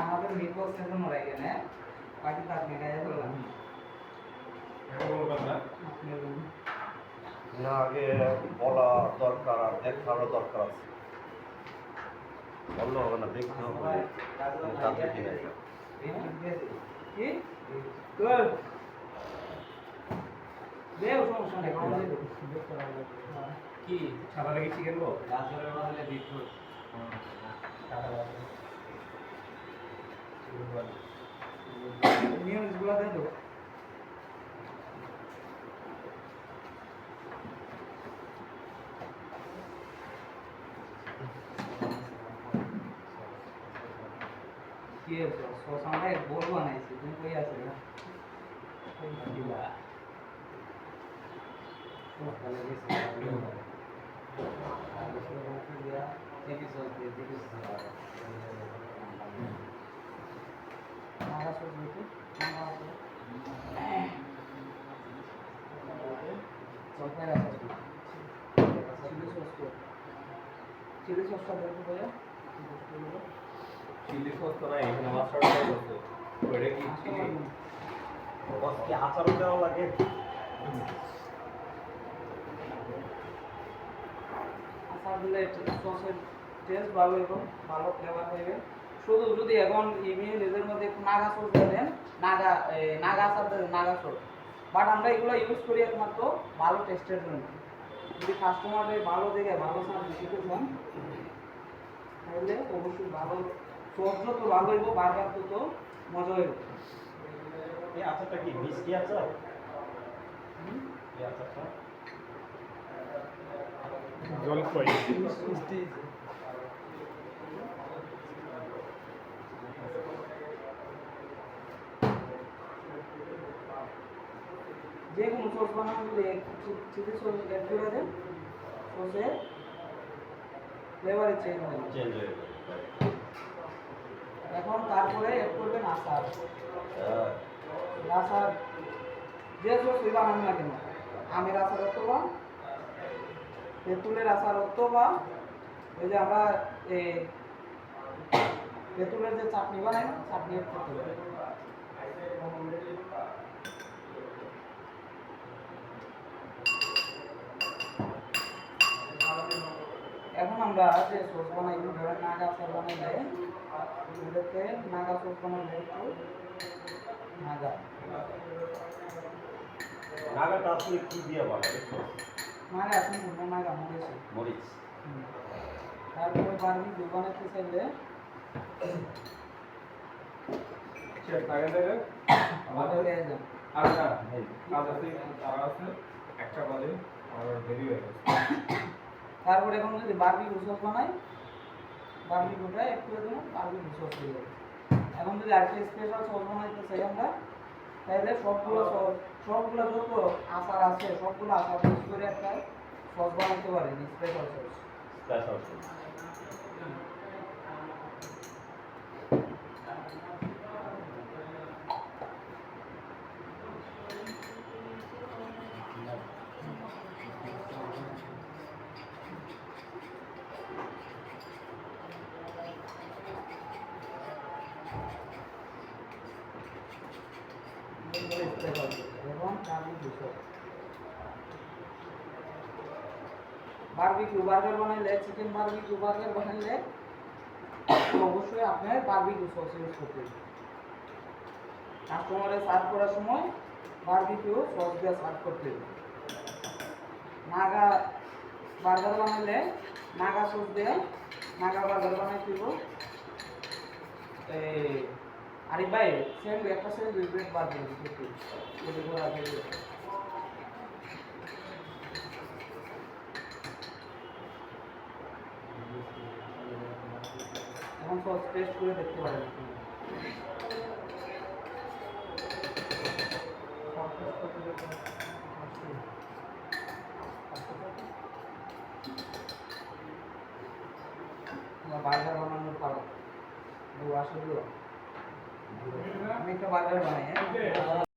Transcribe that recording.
আমাদের বিপদ থেকে মরে গেলে বাকি তার মেটাই আপনি না আগে বলা দরকার আর দেখারও দরকার আছে বললে হবে না দেখতে হবে তাতে কি নাই কি? তোর? দেও সমস্যা নেই, কি সাদা লেগে চিকেন বল গাজরের বদলে বিটরুট। নিউজগুলো দিয়ে দেবো। কি হয়েছে? শ্মশানটা বল বানাইছি, তুমি কই আছো রে? নাগা সস দিতে, নাগা সস। জলপাই রাখা আছে। চিলি সস কো? চিলি সসটা দেখো ভাইয়া চিলি সস তো নাই এখানে মাস্টার্ড সস আছে ওটা কি চিলি বস কি আচারও দেওয়া লাগে আচার দিলে সসের টেস্ট ভালো হইব ভালো ফ্লেভার হইবে শুধু যদি এখন ইমিউন এদের মধ্যে একটু নাগা সস দেন। নাগা নাগা দেন নাগা সস বাট আমরা এগুলো ইউজ করি একমাত্র ভালো টেস্টের জন্য। যদি কাস্টমারের ভালো দেখে ভালো সার দিতে চান তাহলে অবশ্যই ভালো সস যত ভালো হইব বারবার তত মজা হইব। এই আচারটা কি মিষ্টি আচার? জলপাই। মিষ্টি। যে কোনো সস বানানো যদি চিলি সস করে দেন সসে ফ্লেভারে চেঞ্জ হবে চেঞ্জ হয়ে এখন তারপরে অ্যাড করবেন আচার হ্যাঁ। আচার যে সস বানানো না কেন আমের আচার অথবা তেঁতুলের আচার অথবা ওই যে আমরা তেঁতুলের যে চাটনি বানাই না চাটনি করতে হবে এখন আমরা যে সস বানাই ধরেন নাগা সস বানাইলে এটাতে নাগা সস বানাইলে একটু নাগা। নাগাটা আসলে কি দিয়ে বানাবে নাগা এখন পূর্ণ নাগা মরেছে মরিচ। তারপরে বারবি দু বানাইতে চাইলে? চেক টাকা দেবে। আমাদের কাজ আছে তারা আছে। একটা বাজে আর দেরি হয়ে গেছে তারপরে এখন যদি বার্বি সস বানাই বার্বি গোটা একটু দেবো বার্বি সস দিয়ে দেবো এখন যদি আরেকটা স্পেশাল সস বানাইতে চাই আমরা, তাহলে সবগুলো সস সবগুলো যত আচার আছে, সবগুলো আচার মিক্স করে একটা সস বানাইতে পারেন special sauce special barbecue burger বানাইলে চিকেন বারবিকিউ বার্গার বানাইলে অবশ্যই আপনার বারবিকিউ কাস্টমারে সার্ভ করার সময় বারবিকিউ সস দিয়ে সার্ভ করতে হবে। নাগা বার্গার বানাইলে নাগা সস দিয়ে নাগা বার্গার বানাইতে হবে। আরে ভাই সেম একটা সেম রিগ্রেট বার দিন একটু ওই এখন সস টেস্ট করে দেখতে পারেন। বার্গার বানানোর কারণ আসলে আমি একটা বার্গার বানাই হ্যাঁ?